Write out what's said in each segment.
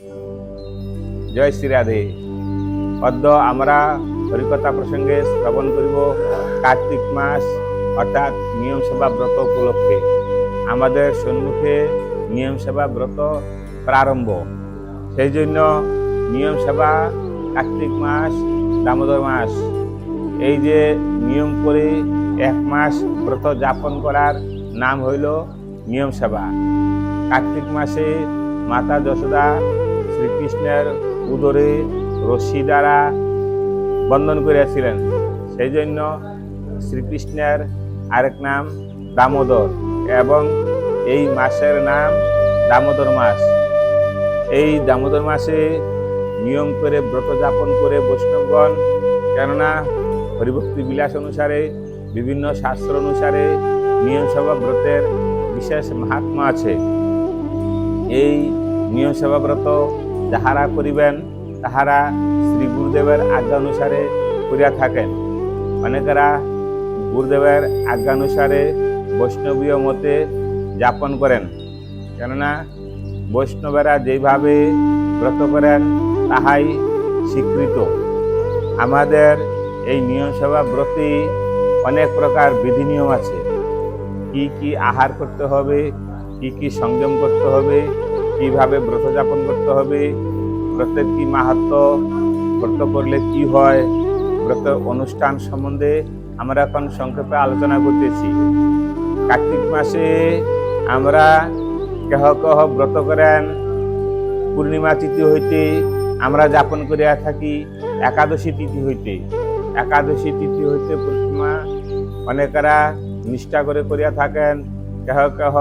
জয় শ্রী রাধে। অদ্য আমরা হরিকথা প্রসঙ্গে শ্রবণ করিব। কার্তিক মাস, অর্থাৎ নিয়ম সেবা ব্রত উপলক্ষে। আমাদের সম্মুখে নিয়ম সেবা ব্রত প্রারম্ভ। সেই জন্য নিয়ম সেবা কার্তিক মাস, দামোদর মাস। এই যে নিয়ম করে এক মাস ব্রত যাপন করার নাম হইল নিয়ম সেবা। কার্তিক মাসে মাতা যশোদা শ্রীকৃষ্ণের উদরে রশ্মি দ্বারা বন্ধন করিয়াছিলেন। সেই জন্য শ্রীকৃষ্ণের আরেক নাম দামোদর এবং এই মাসের নাম দামোদর মাস। এই দামোদর মাসে নিয়ম করে ব্রত যাপন করে বৈষ্ণবগণ, কেননা হরিভক্তি বিলাস অনুসারে, বিভিন্ন শাস্ত্র অনুসারে নিয়মসভা ব্রতের বিশেষ মাহাত্মা আছে। এই নিয়মসভা ব্রত যাহারা করিবেন, তাহারা শ্রী গুরুদেবের আজ্ঞা অনুসারে করিয়া থাকেন। অনেকেরা গুরুদেবের আজ্ঞা অনুসারে বৈষ্ণবীয় মতে যাপন করেন। কেননা বৈষ্ণবেরা যেইভাবে ব্রত করেন, তাহাই স্বীকৃত। আমাদের এই নিয়মসভা ব্রতে অনেক প্রকার বিধি নিয়ম আছে। কি কি আহার করতে হবে, কি কি সংযম করতে হবে কীভাবে ব্রত যাপন করতে হবে, ব্রতের কি মাহাত্ম, ব্রত করলে কি হয়, ব্রতের অনুষ্ঠান সম্বন্ধে আমরা এখন সংক্ষেপে আলোচনা করতেছি। কার্তিক মাসে আমরা কেহ কেহ ব্রত করেন, পূর্ণিমা তিথি হইতে আমরা যাপন করিয়া থাকি, একাদশী তিথি হইতে। একাদশী তিথি হইতে পূর্ণিমা অনেকেরা নিষ্ঠা করে করিয়া থাকেন, কেহ কেহ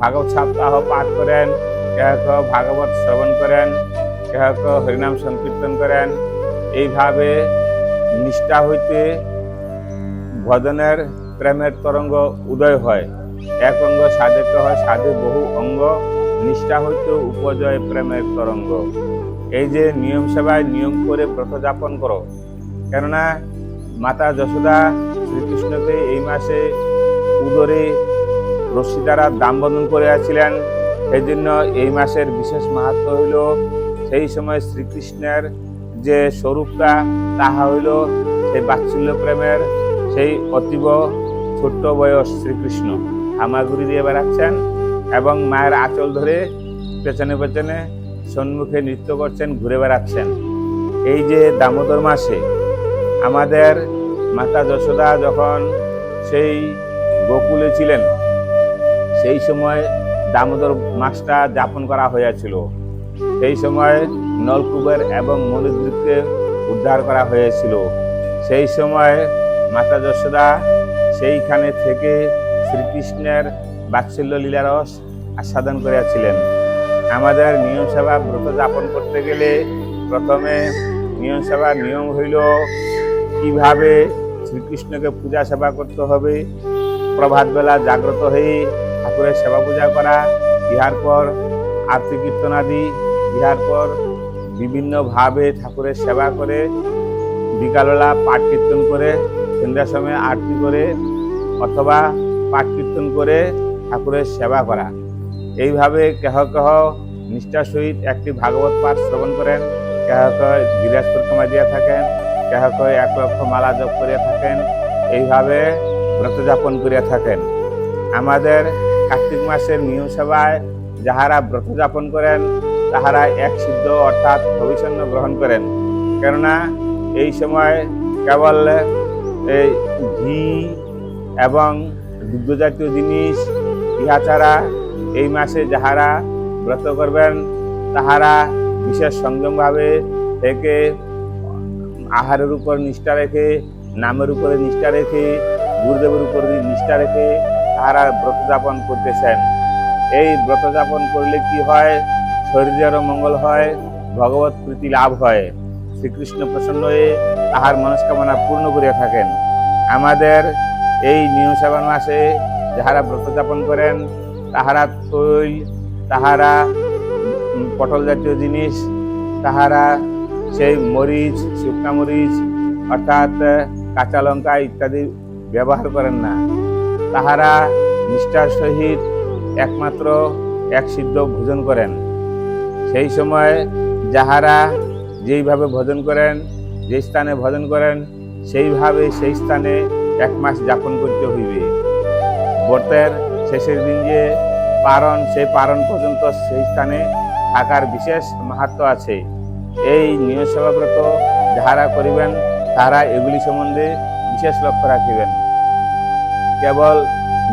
ভাগবত সপ্তাহ পাঠ করেন কেহ ভাগবত শ্রবণ করেন কেহ হরিনাম সংকীর্তন করেন। এইভাবে নিষ্ঠা হইতে ভজনের প্রেমের তরঙ্গ উদয় হয়। এক অঙ্গ সাধেতে হয়, সাধে বহু অঙ্গ। নিষ্ঠা হইতে উপজয় প্রেমের তরঙ্গ। এই যে নিয়ম সেবায় নিয়ম করে ব্রত যাপন করো। কেননা মাতা যশোদা শ্রীকৃষ্ণকে এই মাসে উদরে রশ্মি দ্বারা দাম বন্ধন করিয়াছিলেন সেই জন্য এই মাসের বিশেষ মাহাত্ম হইল সেই সময় শ্রীকৃষ্ণের যে স্বরূপটা, তাহা হইল সেই বাৎসল্য প্রেমের সেই অতীব ছোট্ট বয়স শ্রীকৃষ্ণ। হামাগুড়ি দিয়ে বেড়াচ্ছেন এবং মায়ের আঁচল ধরে পেছনে পেছনে সম্মুখে নৃত্য করছেন, ঘুরে বেড়াচ্ছেন। এই যে দামোদর মাসে আমাদের মাতা যশোদা যখন সেই গোকুলে ছিলেন, সেই সময় দামোদর মাসটা যাপন করা হয়েছিল। সেই সময় নলকূপের এবং মনুদ্রীপকে উদ্ধার করা হয়েছিল। সেই সময় মাতা যশোদা সেইখানে থেকে শ্রীকৃষ্ণের বাৎসল্য লীলারস আস্বাদন করিয়াছিলেন। আমাদের নিয়ম সেবা ব্রত যাপন করতে গেলে প্রথমে নিয়ম সেবার নিয়ম হইল কীভাবে শ্রীকৃষ্ণকে পূজা সেবা করতে হবে। প্রভাতবেলা জাগ্রত হয়ে ঠাকুরের সেবা পূজা করা ইহার পর আরতি কীর্তনাদি ইহার পর বিভিন্নভাবে ঠাকুরের সেবা করে, বিকালবেলা পাঠ কীর্তন করে সন্ধ্যার সময় আরতি করে অথবা পাঠ কীর্তন করে ঠাকুরের সেবা করা। এইভাবে কেহ কেহ নিষ্ঠার সহিত একটি ভাগবত পাঠ শ্রবণ করেন, কেহ কেহ গিরাজ পরিক্রমা দিয়া থাকেন, কেহ কেহ এক লক্ষ মালা জপ করিয়া থাকেন, এইভাবে ব্রতযাপন করিয়া থাকেন। আমাদের কার্তিক মাসের নিয়ম সেবায় যাহারা ব্রত যাপন করেন, তাহারা এক সিদ্ধ অর্থাৎ ভবিষ্যন্ন গ্রহণ করেন। কেননা এই সময় কেবল এই ঘি এবং দুগ্ধজাতীয় জিনিস, ইহা ছাড়া এই মাসে যাহারা ব্রত করবেন, তাহারা বিশেষ সংযমভাবে থেকে আহারের উপর নিষ্ঠা রেখে, নামের উপরে নিষ্ঠা রেখে, গুরুদেবের উপর নিষ্ঠা রেখে তাহারা ব্রত যাপন করতেছেন। এই ব্রত যাপন করলে কি হয়? শরীরেরও মঙ্গল হয়, ভগবত প্রীতি লাভ হয়। শ্রীকৃষ্ণ প্রসন্ন হয়ে তাহার মনস্কামনা পূর্ণ করিয়া থাকেন। আমাদের এই নিয়ম সেবন মাসে যাহারা ব্রত যাপন করেন, তাহারা তৈল, তাহারা পটল জাতীয় জিনিস, তাহারা সেই মরিচ, শুকনা মরিচ, অর্থাৎ, কাঁচা লঙ্কা ইত্যাদি ব্যবহার করেন না। তাহারা নিষ্ঠার সহিত একমাত্র এক সিদ্ধ ভোজন করেন। সেই সময় যাহারা যেইভাবে ভোজন করেন যে স্থানে ভোজন করেন, সেইভাবে সেই স্থানে এক মাস যাপন করতে হইবে। ব্রতের শেষের দিন যে পারণ, সেই পারণ পর্যন্ত সেই স্থানে থাকার বিশেষ মাহাত্ম আছে। এই নিয়মসভা ব্রত যাহারা করিবেন, তাহারা এগুলি সম্বন্ধে বিশেষ লক্ষ্য রাখিবেন। কেবল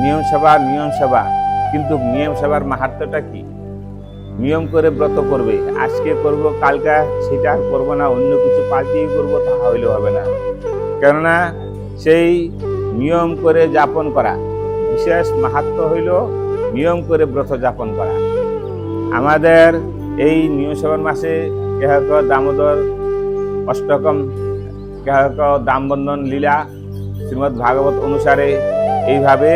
নিয়ম সভা নিয়ম সভা কিন্তু নিয়ম সভার মাহাত্মটা কি? নিয়ম করে ব্রত করবে। আজকে করব, কালকা সেটা করব না, অন্য কিছু পাল্টিয়ে করব তাহা হইলে হবে না। কেননা সেই নিয়ম করে যাপন করা, বিশেষ মাহাত্ম হইল নিয়ম করে ব্রত যাপন করা। আমাদের এই নিয়মসভার মাসে কেহক দামোদর অষ্টকম, কেহক দামবন্ধন লীলা শ্রীমদ্ ভাগবত অনুসারে এইভাবে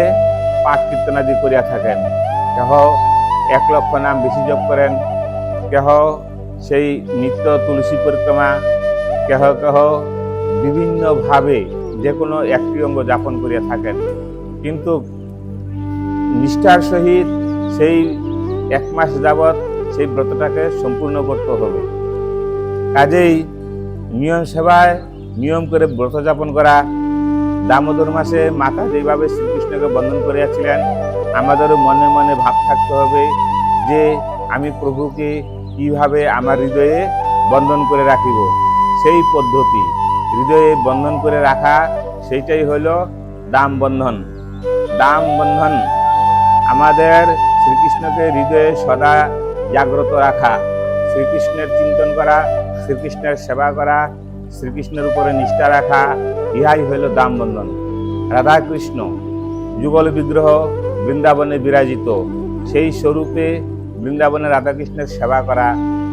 পাঠ কীর্তনাদি করিয়া থাকেন। কেহ এক লক্ষ নাম বেশি জপ করেন, কেহ সেই নিত্য তুলসী পরিক্রমা, কেহ কেহ বিভিন্নভাবে যে কোনো একটি অঙ্গ যাপন করিয়া থাকেন। কিন্তু নিষ্ঠার সহিত সেই এক মাস যাবৎ সেই ব্রতটাকে সম্পূর্ণ করতে হবে। কাজেই নিয়ম সেবায় নিয়ম করে ব্রত যাপন করা দামোদর মাসে মাতা যেভাবে শ্রীকৃষ্ণকে বন্ধন করিয়াছিলেন, আমাদেরও মনে মনে ভাব থাকতে হবে যে আমি প্রভুকে কীভাবে আমার হৃদয়ে বন্ধন করে রাখিব। সেই পদ্ধতি, হৃদয়ে বন্ধন করে রাখা, সেইটাই হলো দাম বন্ধন। দাম বন্ধন, আমাদের শ্রীকৃষ্ণকে হৃদয়ে সদা জাগ্রত রাখা, শ্রীকৃষ্ণের চিন্তন করা, শ্রীকৃষ্ণের সেবা করা, শ্রীকৃষ্ণের উপরে নিষ্ঠা রাখা ইহাই হইল দাম বন্ধন রাধাকৃষ্ণ, যুগল বিগ্রহ বৃন্দাবনে বিরাজিত, সেই স্বরূপে বৃন্দাবনে রাধাকৃষ্ণের সেবা করা,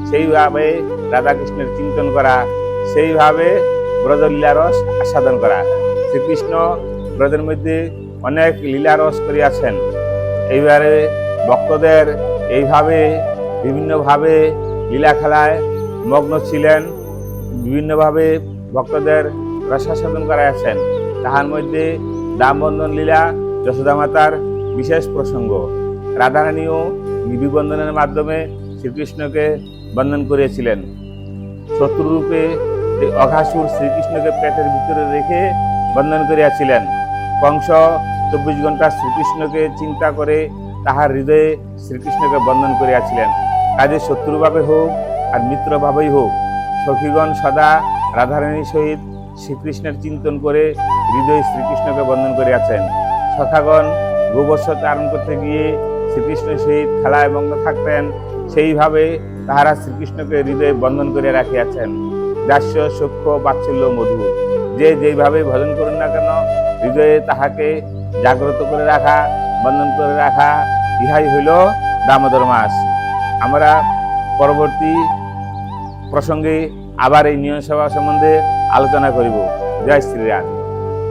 সেইভাবে রাধাকৃষ্ণের চিন্তন করা, সেইভাবে ব্রজলীলারস আস্বাদন করা। শ্রীকৃষ্ণ ব্রজের মধ্যে অনেক লীলারস করিয়াছেন। এইবারে ভক্তদের এইভাবে বিভিন্নভাবে লীলা খেলায় মগ্ন ছিলেন। বিভিন্নভাবে ভক্তদের রসাস্বাদন করাইয়াছেন তাহার মধ্যে দামবন্ধন লীলা, যশোদা মাতার বিশেষ প্রসঙ্গ। রাধারানীও নিবিবন্ধনের মাধ্যমে শ্রীকৃষ্ণকে বন্ধন করিয়েছিলেন। শত্রুরূপে অঘাসুর শ্রীকৃষ্ণকে পেটের ভিতরে রেখে বন্ধন করিয়াছিলেন, কংস চব্বিশ ঘণ্টা শ্রীকৃষ্ণকে চিন্তা করে তাহার হৃদয়ে শ্রীকৃষ্ণকে বন্ধন করিয়াছিলেন। কাজে শত্রুভাবে হোক আর মিত্রভাবেই হোক, সখীগণ সদা রাধারানীর সহিত শ্রীকৃষ্ণের চিন্তন করে হৃদয়ে শ্রীকৃষ্ণকে বন্ধন করিয়াছেন সখাগণ গোবর্ষ চারণ করতে গিয়ে শ্রীকৃষ্ণের সহিত খেলায় মগ্ন থাকতেন, সেইভাবে তাহারা শ্রীকৃষ্ণকে হৃদয়ে বন্ধন করে রাখিয়াছেন। দাস্য, সূক্ষ্ম, বাৎসল্য, মধু, যে যেইভাবে ভজন করুন না কেন, হৃদয়ে তাহাকে জাগ্রত করে রাখা বন্ধন করে রাখা, ইহাই হইল দামোদর মাস। আমরা পরবর্তী প্রসঙ্গে আবার এই নিয়ম সভা সম্বন্ধে আলোচনা করিব। জয় শ্রীরাম।